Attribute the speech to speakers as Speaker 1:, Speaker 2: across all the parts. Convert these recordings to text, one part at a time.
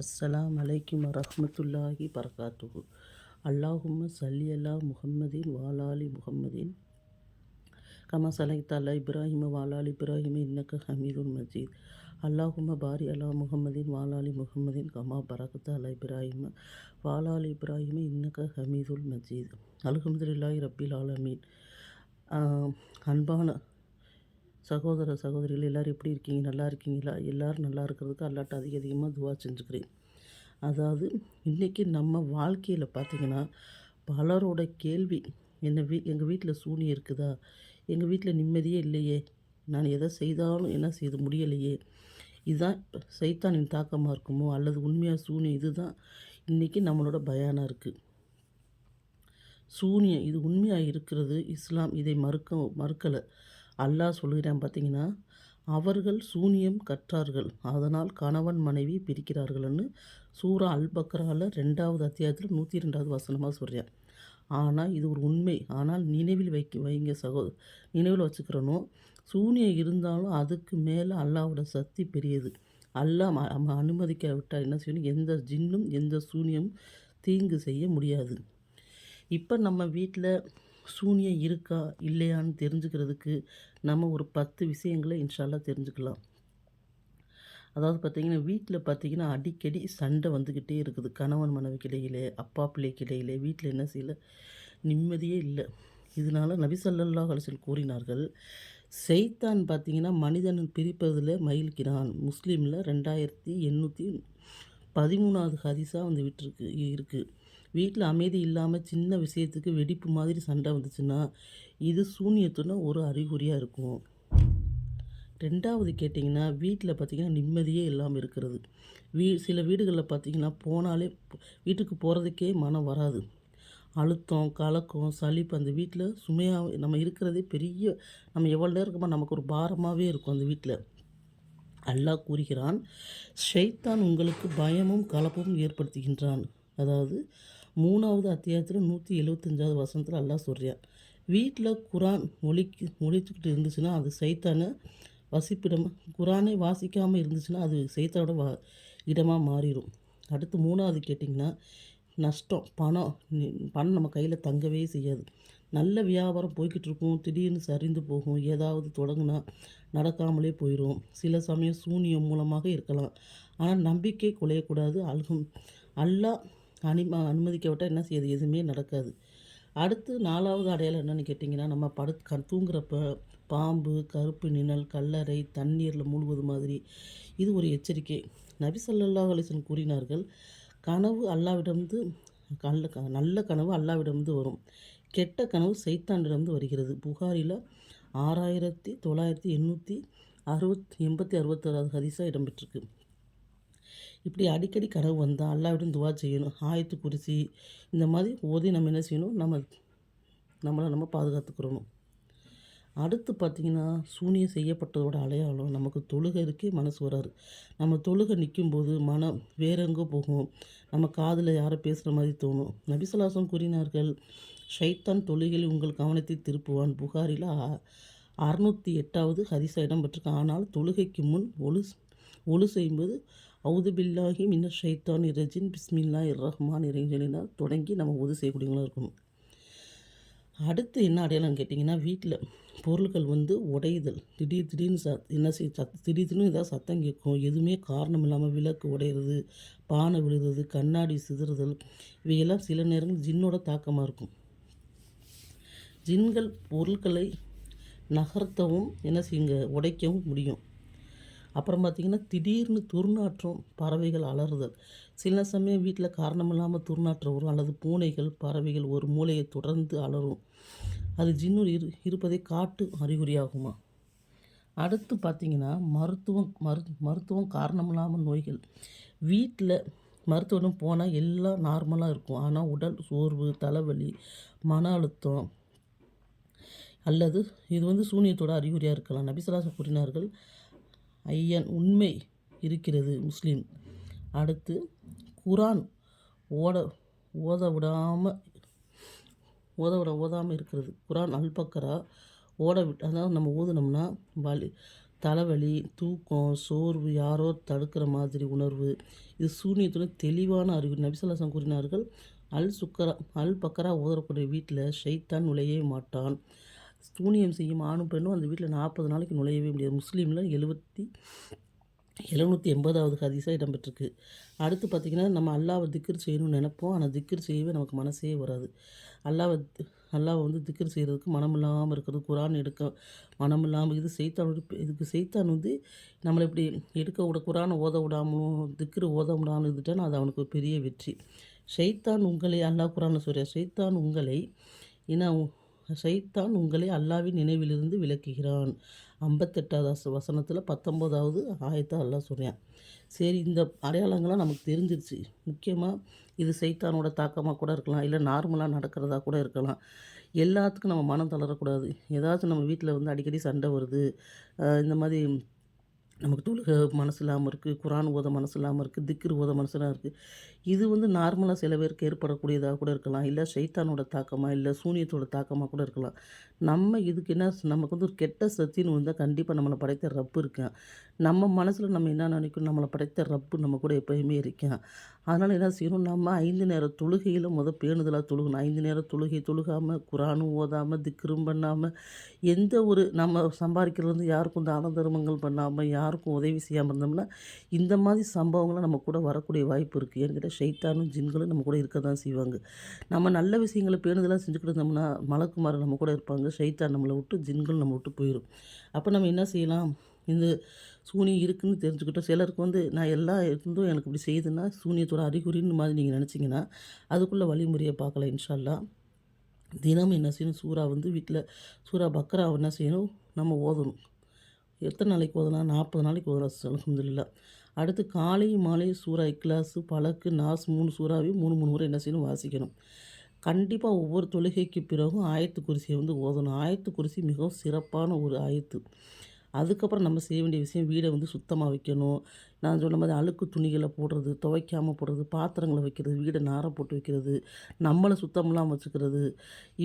Speaker 1: அஸ்ஸலாம் அலைக்கும் வரமத்துல்லாஹி பரகாத்துகு அல்லாஹும் சல்லி அல்லா முகம்மதின் வாலாலி முகம்மதின் கமா சலைத்தாலா இப்ராஹிம வாலாலி இப்ராஹிம இன்னக்க ஹமீதுல் மஜீத் அல்லாஹும பாரி அலா முகமதீன் வாலாலி முகம்மதின் கமா பரகத் அலா இப்ராஹிம வாலாலி இப்ராஹிம இன்னக்க ஹமீதுல் மஜீத் அலகம்துல்லாய் ரப்பில் ஆலமீன் அன்பான சகோதர சகோதரிகள் எல்லோரும் எப்படி இருக்கீங்க நல்லா இருக்கீங்களா எல்லோரும் நல்லா இருக்கிறதுக்கு அல்லாட்ட அதிக அதிகமாக துவா செஞ்சுக்கிறேன் அதாவது இன்றைக்கி நம்ம வாழ்க்கையில் பார்த்திங்கன்னா பலரோட கேள்வி என்ன வீ எங்கள் வீட்டில் சூனியம் இருக்குதா எங்கள் வீட்டில் நிம்மதியே இல்லையே நான் எதை செய்தாலும் என்ன செய்து முடியலையே இதுதான் சைத்தானின் தாக்கமாக இருக்குமோ அல்லது உண்மையாக சூனியம் இதுதான் இன்றைக்கி நம்மளோட பயானாக இருக்குது சூனியம் இது உண்மையாக இருக்கிறது இஸ்லாம் இதை மறுக்க மறுக்கலை அல்லாஹ் சொல்கிறான் பார்த்தீங்கன்னா அவர்கள் சூனியம் கற்றார்கள் அதனால் கணவன் மனைவி பிரிக்கிறார்கள்னு சூரா அல் பக்ரால ரெண்டாவது அத்தியாயத்தில் நூற்றி ரெண்டாவது வசனமாக சொல்கிறேன் ஆனால் இது ஒரு உண்மை ஆனால் நினைவில் வைக்க வைங்க சகோ நினைவில் வச்சுக்கிறனும் சூனியம் இருந்தாலும் அதுக்கு மேலே அல்லாவோட சக்தி பெரியது அல்லாஹ் நம்ம அனுமதிக்க விட்டால் என்ன செய்யணும் எந்த ஜின்னும் எந்த சூனியமும் தீங்கு செய்ய முடியாது இப்போ நம்ம வீட்டில் சூன்யம் இருக்கா இல்லையான்னு தெரிஞ்சுக்கிறதுக்கு நம்ம ஒரு பத்து விஷயங்களை இன்ஷால்லாம் தெரிஞ்சுக்கலாம் அதாவது பார்த்திங்கன்னா வீட்டில் பார்த்திங்கன்னா அடிக்கடி சண்டை வந்துக்கிட்டே இருக்குது கணவன் மனைவிக்கிடையிலே அப்பா கிடையிலே வீட்டில் என்ன செய்யல நிம்மதியே இல்லை இதனால் நபிசல்லா கலசல் கூறினார்கள் செய்தான் பார்த்திங்கன்னா மனிதன் பிரிப்பதில் மயில்கிறான் முஸ்லீமில் ரெண்டாயிரத்தி எண்ணூற்றி பதிமூணாவது ஹதீஸாக வந்து விட்டுருக்கு இருக்குது வீட்டில் அமைதி இல்லாமல் சின்ன விஷயத்துக்கு வெடிப்பு மாதிரி சண்டை வந்துச்சுன்னா இது சூன்யத்துன்னு ஒரு அறிகுறியாக இருக்கும் ரெண்டாவது கேட்டிங்கன்னா வீட்டில் பார்த்திங்கன்னா நிம்மதியே இல்லாமல் இருக்கிறது வீ சில வீடுகளில் பார்த்திங்கன்னா போனாலே வீட்டுக்கு போகிறதுக்கே மனம் வராது அழுத்தம் கலக்கம் சளிப்பு அந்த வீட்டில் சுமையாக நம்ம இருக்கிறதே பெரிய நம்ம எவ்வளோ நேரமா நமக்கு ஒரு பாரமாகவே இருக்கும் அந்த வீட்டில் அல்லாஹ் கூறுகிறான் ஷைத்தான் உங்களுக்கு பயமும் கலப்பும் ஏற்படுத்துகின்றான் அதாவது மூணாவது அத்தியாயத்தில் நூற்றி எழுபத்தஞ்சாவது வசனத்தில் அல்லா சொல்கிறான் வீட்டில் குரான் மொழிக்கு மொழிச்சுக்கிட்டு இருந்துச்சுன்னா அது சைத்தான வசிப்பிடம் குரானை வாசிக்காமல் இருந்துச்சுன்னா அது சைத்தானோட வா இடமாக மாறிடும் அடுத்து மூணாவது கேட்டிங்கன்னா நஷ்டம் பணம் பணம் நம்ம கையில் தங்கவே செய்யாது நல்ல வியாபாரம் போய்கிட்டு இருக்கும் திடீர்னு சரிந்து போகும் ஏதாவது தொடங்கினா நடக்காமலே போயிடும் சில சமயம் சூனியம் மூலமாக இருக்கலாம் ஆனால் நம்பிக்கை குலையக்கூடாது அல்கும் அல்லா அனும அனுமதிக்க விட்டால் என்ன செய்யுது எதுவுமே நடக்காது அடுத்து நாலாவது அடையாளம் என்னென்னு கேட்டிங்கன்னா நம்ம படு க தூங்குறப்ப பாம்பு கருப்பு நிழல் கல்லறை தண்ணீரில் மூழ்குவது மாதிரி இது ஒரு எச்சரிக்கை நபி சொல்லல்லா அலிசன் கூறினார்கள் கனவு அல்லாவிடமிருந்து கல்ல க நல்ல கனவு அல்லாவிடமிருந்து வரும் கெட்ட கனவு சைத்தாண்டிடமிருந்து வருகிறது புகாரில் ஆறாயிரத்தி தொள்ளாயிரத்தி எண்ணூற்றி அறுபத் எண்பத்தி அறுபத்தொறாவது ஹதிசாக இடம்பெற்றிருக்கு இப்படி அடிக்கடி கனவு வந்தால் விடும் துவா செய்யணும் ஆயத்து குறிச்சி இந்த மாதிரி ஓதி நம்ம என்ன செய்யணும் நம்ம நம்மளை நம்ம பாதுகாத்துக்கிறணும் அடுத்து பார்த்திங்கன்னா சூனியம் செய்யப்பட்டதோட அடையாளம் நமக்கு தொழுகை இருக்கே மனசு வராது நம்ம தொழுகை நிற்கும்போது மனம் வேற போகும் நம்ம காதில் யாரை பேசுகிற மாதிரி தோணும் நபிசலாசம் கூறினார்கள் ஷைத்தான் தொழுகையில் உங்கள் கவனத்தை திருப்புவான் புகாரில் அறுநூற்றி எட்டாவது ஹரிசா இடம்பெற்றிருக்கு ஆனால் தொழுகைக்கு முன் ஒழு ஒழு செய்யும்போது அவுது பில்லாஹி மின்ன ஷைத்தான் இரஜின் பிஸ்மில்லா இரஹ்மான் இறைஞ்சலினால் தொடங்கி நம்ம உதவி செய்யக்கூடியவங்களாக இருக்கணும் அடுத்து என்ன அடையாளம் கேட்டிங்கன்னா வீட்டில் பொருட்கள் வந்து உடையுதல் திடீர் திடீர்னு சத் என்ன செய் சத் திடீர் திடீர்னு ஏதாவது சத்தம் கேட்கும் எதுவுமே காரணம் இல்லாமல் விளக்கு உடையிறது பானை விழுகிறது கண்ணாடி சிதறுதல் இவையெல்லாம் சில நேரங்கள் ஜின்னோட தாக்கமாக இருக்கும் ஜின்கள் பொருட்களை நகர்த்தவும் என்ன செய்யுங்க உடைக்கவும் முடியும் அப்புறம் பார்த்திங்கன்னா திடீர்னு துர்நாற்றம் பறவைகள் அலறுதல் சில சமயம் வீட்டில் காரணம் இல்லாமல் துர்நாற்றம் வரும் அல்லது பூனைகள் பறவைகள் ஒரு மூலையை தொடர்ந்து அலறும் அது ஜின்னூர் இரு இருப்பதை காட்டு அறிகுறியாகுமா அடுத்து பார்த்திங்கன்னா மருத்துவம் மரு மருத்துவம் காரணம் இல்லாமல் நோய்கள் வீட்டில் மருத்துவம் போனால் எல்லாம் நார்மலாக இருக்கும் ஆனால் உடல் சோர்வு தலைவலி மன அழுத்தம் அல்லது இது வந்து சூனியத்தோட அறிகுறியாக இருக்கலாம் நபிசலாச கூறினார்கள் ஐயன் உண்மை இருக்கிறது முஸ்லீம் அடுத்து குரான் ஓட ஓத விடாமல் ஓத விட ஓதாமல் இருக்கிறது குரான் அல்பக்கரா ஓட விட் அதாவது நம்ம ஓதுனோம்னா வலி தலைவலி தூக்கம் சோர்வு யாரோ தடுக்கிற மாதிரி உணர்வு இது சூனியத்துடன் தெளிவான அறிவு நபிசல்லாசம் கூறினார்கள் அல் சுக்கரா அல் பக்கரா ஓதரக்கூடிய வீட்டில் ஷைத்தான் நுழையே மாட்டான் சூனியம் செய்யும் ஆணும் பெண்ணும் அந்த வீட்டில் நாற்பது நாளைக்கு நுழையவே முடியாது முஸ்லீமில் எழுபத்தி எழுநூற்றி எண்பதாவது ஹதீஸாக இடம்பெற்றிருக்கு அடுத்து பார்த்திங்கன்னா நம்ம அல்லாவை திக்கர் செய்யணும்னு நினைப்போம் ஆனால் திக்கர் செய்யவே நமக்கு மனசே வராது அல்லாவை அல்லாவை வந்து திக்கர் செய்கிறதுக்கு மனம் இல்லாமல் இருக்கிறது குரான் எடுக்க மனம் இல்லாமல் இது செய்தான் இதுக்கு செய்தான் வந்து நம்மளை இப்படி எடுக்க விட குரானை ஓத விடாமலும் திக்கர் ஓத விடாமல் இருந்துட்டால் அது அவனுக்கு பெரிய வெற்றி ஷைத்தான் உங்களை அல்லா குரானில் சொல்கிறார் ஷைத்தான் உங்களை ஏன்னா சைத்தான் உங்களை அல்லாவின் நினைவிலிருந்து விளக்குகிறான் ஐம்பத்தெட்டாவது வசனத்தில் பத்தொம்போதாவது ஆயத்தை அல்லா சொல்கிறேன் சரி இந்த அடையாளங்கள்லாம் நமக்கு தெரிஞ்சிருச்சு முக்கியமாக இது சைத்தானோட தாக்கமாக கூட இருக்கலாம் இல்லை நார்மலாக நடக்கிறதா கூட இருக்கலாம் எல்லாத்துக்கும் நம்ம மனம் தளரக்கூடாது ஏதாச்சும் நம்ம வீட்டில் வந்து அடிக்கடி சண்டை வருது இந்த மாதிரி நமக்கு தொழுக மனசு இல்லாமல் இருக்குது குரான் ஓத மனசு இல்லாமல் இருக்குது திக்ரு ஓத மனசுலாம் இருக்குது இது வந்து நார்மலாக சில பேருக்கு ஏற்படக்கூடியதாக கூட இருக்கலாம் இல்லை சைத்தானோட தாக்கமாக இல்லை சூனியத்தோட தாக்கமாக கூட இருக்கலாம் நம்ம இதுக்கு என்ன நமக்கு வந்து ஒரு கெட்ட சக்தின்னு வந்தால் கண்டிப்பாக நம்மளை படைத்த ரப்பு இருக்கான் நம்ம மனசில் நம்ம என்ன நினைக்கணும் நம்மளை படைத்த ரப்பு நம்ம கூட எப்போயுமே இருக்கான் அதனால் என்ன செய்யணும் நம்ம ஐந்து நேர தொழுகையில் முதல் பேணுதலாக தொழுகணும் ஐந்து நேரம் தொழுகை தொழுகாமல் குரானும் ஓதாமல் திக்ரும் பண்ணாமல் எந்த ஒரு நம்ம சம்பாதிக்கிறது யாருக்கும் தான தர்மங்கள் பண்ணாமல் யார் யாருக்கும் உதவி செய்யாமல் இருந்தோம்னா இந்த மாதிரி சம்பவங்கள்லாம் நம்ம கூட வரக்கூடிய வாய்ப்பு இருக்குது என்கிட்ட ஷைத்தானும் ஜின்களும் நம்ம கூட இருக்க தான் செய்வாங்க நம்ம நல்ல விஷயங்களை பேணுதெல்லாம் செஞ்சுக்கிட்டு இருந்தோம்னா மலக்குமார் நம்ம கூட இருப்பாங்க ஷைத்தான் நம்மளை விட்டு ஜின்கள் நம்ம விட்டு போயிடும் அப்போ நம்ம என்ன செய்யலாம் இந்த சூனியம் இருக்குதுன்னு தெரிஞ்சுக்கிட்டோம் சிலருக்கு வந்து நான் எல்லாம் இருந்தும் எனக்கு இப்படி செய்யுதுன்னா சூனியத்தோட அறிகுறின்னு மாதிரி நீங்கள் நினச்சிங்கன்னா அதுக்குள்ளே வழிமுறையை பார்க்கலாம் இன்ஷால்லாம் தினமும் என்ன செய்யணும் சூறா வந்து வீட்டில் சூறா பக்கரா என்ன செய்யணும் நம்ம ஓதணும் எத்தனை நாளைக்கு ஓதுனா நாற்பது நாளைக்கு ஓதுனா அலமதுல்லா அடுத்து காலை மாலை சூறா இக்லாஸு பழக்கு நாஸ் மூணு சூறாவையும் மூணு மூணு முறை என்ன செய்யணும் வாசிக்கணும் கண்டிப்பாக ஒவ்வொரு தொழுகைக்கு பிறகும் ஆயத்து குறிசியை வந்து ஓதணும் ஆயத்து குறிசி மிகவும் சிறப்பான ஒரு ஆயத்து அதுக்கப்புறம் நம்ம செய்ய வேண்டிய விஷயம் வீடை வந்து சுத்தமாக வைக்கணும் நான் சொன்ன மாதிரி அழுக்கு துணிகளை போடுறது துவைக்காமல் போடுறது பாத்திரங்களை வைக்கிறது வீடை நார போட்டு வைக்கிறது நம்மளை சுத்தமெல்லாம் வச்சுக்கிறது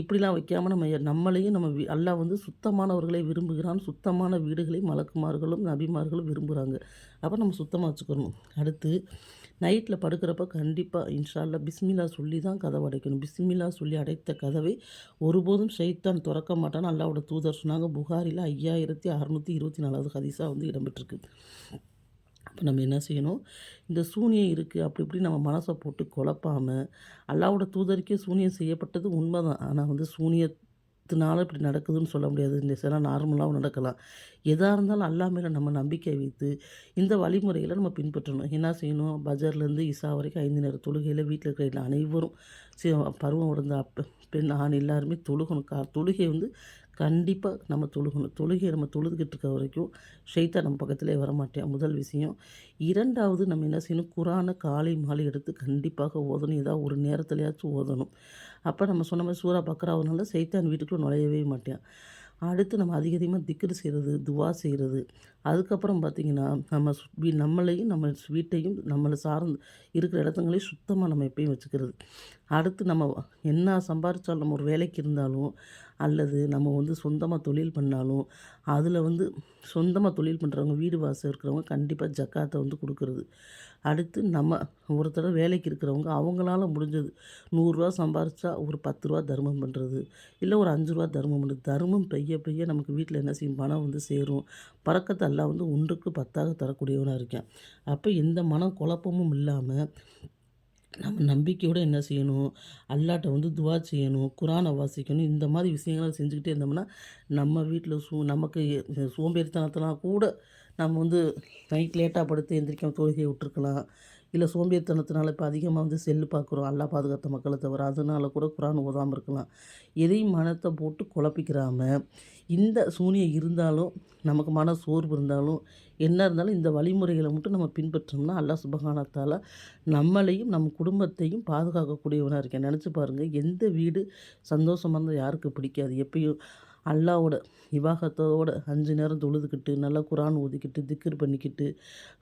Speaker 1: இப்படிலாம் வைக்காமல் நம்ம நம்மளையும் நம்ம எல்லாம் வந்து சுத்தமானவர்களை விரும்புகிறான் சுத்தமான வீடுகளை மலக்குமார்களும் நபிமார்களும் விரும்புகிறாங்க அப்போ நம்ம சுத்தமாக வச்சுக்கணும் அடுத்து நைட்டில் படுக்கிறப்ப கண்டிப்பாக இன்ஷால்ல பிஸ்மில்லா சொல்லி தான் கதவை அடைக்கணும் பிஸ்மில்லா சொல்லி அடைத்த கதவை ஒருபோதும் ஷைத்தான் திறக்க மாட்டான்னு அல்லாவோட தூதர் சொன்னாங்க புகாரில் ஐயாயிரத்தி அறநூற்றி இருபத்தி நாலாவது ஹதீஸாக வந்து இடம்பெற்றிருக்கு அப்போ நம்ம என்ன செய்யணும் இந்த சூனியம் இருக்குது அப்படி இப்படி நம்ம மனசை போட்டு குழப்பாமல் அல்லாவோட தூதருக்கே சூனியம் செய்யப்பட்டது உண்மைதான் ஆனால் வந்து சூனிய நாள் இப்படி நடக்குதுன்னு சொல்ல முடியாது இந்த சில நார்மலாகவும் நடக்கலாம் எதாக இருந்தாலும் அல்லா மேலே நம்ம நம்பிக்கை வைத்து இந்த வழிமுறையில் நம்ம பின்பற்றணும் என்ன செய்யணும் பஜார்லேருந்து இசா வரைக்கும் ஐந்து நேரம் தொழுகையில் வீட்டில் இருக்கிற அனைவரும் பருவம் உடந்த பெண் ஆண் எல்லாருமே தொழுகணும் கா தொழுகை வந்து கண்டிப்பாக நம்ம தொழுகணும் தொழுகையை நம்ம தொழுதுகிட்டு இருக்க வரைக்கும் ஷெய்தா நம்ம பக்கத்திலே வரமாட்டேன் முதல் விஷயம் இரண்டாவது நம்ம என்ன செய்யணும் குரானை காலை மாலை எடுத்து கண்டிப்பாக ஓதணும் ஏதாவது ஒரு நேரத்துலையாச்சும் ஓதணும் அப்போ நம்ம சொன்ன மாதிரி சூறா பக்கரா சைத்தான் வீட்டுக்குள்ளே நுழையவே மாட்டேன் அடுத்து நம்ம அதிக அதிகமாக திக்கர் செய்கிறது துவா செய்கிறது அதுக்கப்புறம் பார்த்திங்கன்னா நம்ம வீ நம்மளையும் நம்ம வீட்டையும் நம்மளை சார்ந்து இருக்கிற இடத்துங்களையும் சுத்தமாக நம்ம எப்பயும் வச்சுக்கிறது அடுத்து நம்ம என்ன சம்பாரித்தாலும் நம்ம ஒரு வேலைக்கு இருந்தாலும் அல்லது நம்ம வந்து சொந்தமாக தொழில் பண்ணாலும் அதில் வந்து சொந்தமாக தொழில் பண்ணுறவங்க வீடு வாசல் இருக்கிறவங்க கண்டிப்பாக ஜக்காத்தை வந்து கொடுக்குறது அடுத்து நம்ம ஒரு வேலைக்கு இருக்கிறவங்க அவங்களால முடிஞ்சது நூறுரூவா சம்பாரிச்சா ஒரு பத்து ரூபா தர்மம் பண்ணுறது இல்லை ஒரு அஞ்சு ரூபா தர்மம் பண்ணுறது தர்மம் பெய்ய பெய்ய நமக்கு வீட்டில் என்ன செய்யும் பணம் வந்து சேரும் பறக்கத்தை எல்லாம் வந்து ஒன்றுக்கு பத்தாக தரக்கூடியவனாக இருக்கேன் அப்போ எந்த மன குழப்பமும் இல்லாமல் நம்ம நம்பிக்கையோடு என்ன செய்யணும் அல்லாட்டை வந்து துவா செய்யணும் குரானை வாசிக்கணும் இந்த மாதிரி விஷயங்களை செஞ்சுக்கிட்டே இருந்தோம்னா நம்ம வீட்டில் சூ நமக்கு சோம்பேறித்தனத்தெல்லாம் கூட நம்ம வந்து நைட் லேட்டாக படுத்து எந்திரிக்காமல் தொழுகையை விட்டுருக்கலாம் இல்லை சோம்பேறித்தனத்தினால இப்போ அதிகமாக வந்து செல்லு பார்க்குறோம் அல்லா பாதுகாத்த மக்களை தவிர அதனால கூட குரான் ஓதாமல் இருக்கலாம் எதையும் மனத்தை போட்டு குழப்பிக்கிறாமல் இந்த சூனியம் இருந்தாலும் நமக்கு மன சோர்வு இருந்தாலும் என்ன இருந்தாலும் இந்த வழிமுறைகளை மட்டும் நம்ம பின்பற்றோம்னா அல்லா சுபகானத்தால் நம்மளையும் நம்ம குடும்பத்தையும் பாதுகாக்கக்கூடியவனாக இருக்கேன் நினச்சி பாருங்கள் எந்த வீடு சந்தோஷமாக இருந்தால் யாருக்கு பிடிக்காது எப்பயும் அல்லாவோட விவாகத்தோடு அஞ்சு நேரம் தொழுதுக்கிட்டு நல்லா குரான் ஊதிக்கிட்டு திக்கர் பண்ணிக்கிட்டு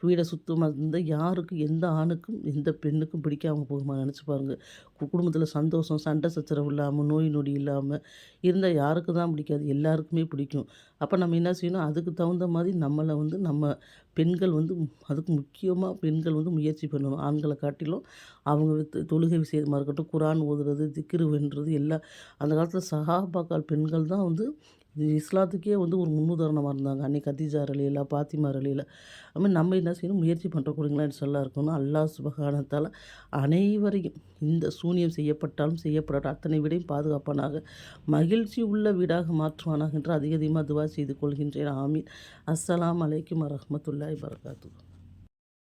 Speaker 1: வீடை சுத்தமாக இருந்தால் யாருக்கும் எந்த ஆணுக்கும் எந்த பெண்ணுக்கும் பிடிக்காமல் போகுமா நினச்சி பாருங்கள் குடும்பத்தில் சந்தோஷம் சண்டை சச்சரவு இல்லாமல் நோய் நொடி இல்லாமல் இருந்தால் யாருக்கு தான் பிடிக்காது எல்லாருக்குமே பிடிக்கும் அப்போ நம்ம என்ன செய்யணும் அதுக்கு தகுந்த மாதிரி நம்மளை வந்து நம்ம பெண்கள் வந்து அதுக்கு முக்கியமாக பெண்கள் வந்து முயற்சி பண்ணணும் ஆண்களை காட்டிலும் அவங்க தொழுகை விஷயமாக இருக்கட்டும் குரான் ஓதுறது திக்கிரு வென்றது எல்லாம் அந்த காலத்தில் சகாபாக்கால் பெண்கள் தான் வந்து இது இஸ்லாத்துக்கே வந்து ஒரு முன்னுதாரணமாக இருந்தாங்க அன்னைக்கு கத்திஜா ரலீலா பாத்திமா ரலீலா அதுமாதிரி நம்ம என்ன செய்யணும் முயற்சி பண்ணுற பண்ணுறக்கூடங்களா சொல்ல இருக்கணும் அல்லாஹ் சுபகானத்தால் அனைவரையும் இந்த சூனியம் செய்யப்பட்டாலும் செய்யப்படாது அத்தனை விடையும் பாதுகாப்பானாக மகிழ்ச்சி உள்ள வீடாக மாற்றுவானாக என்று அதிக அதிகமாக துவா செய்து கொள்கின்றேன் ஆமீன் அஸ்ஸலாம் அலைக்கும் வரமத்துல்லாய் வரகாத்து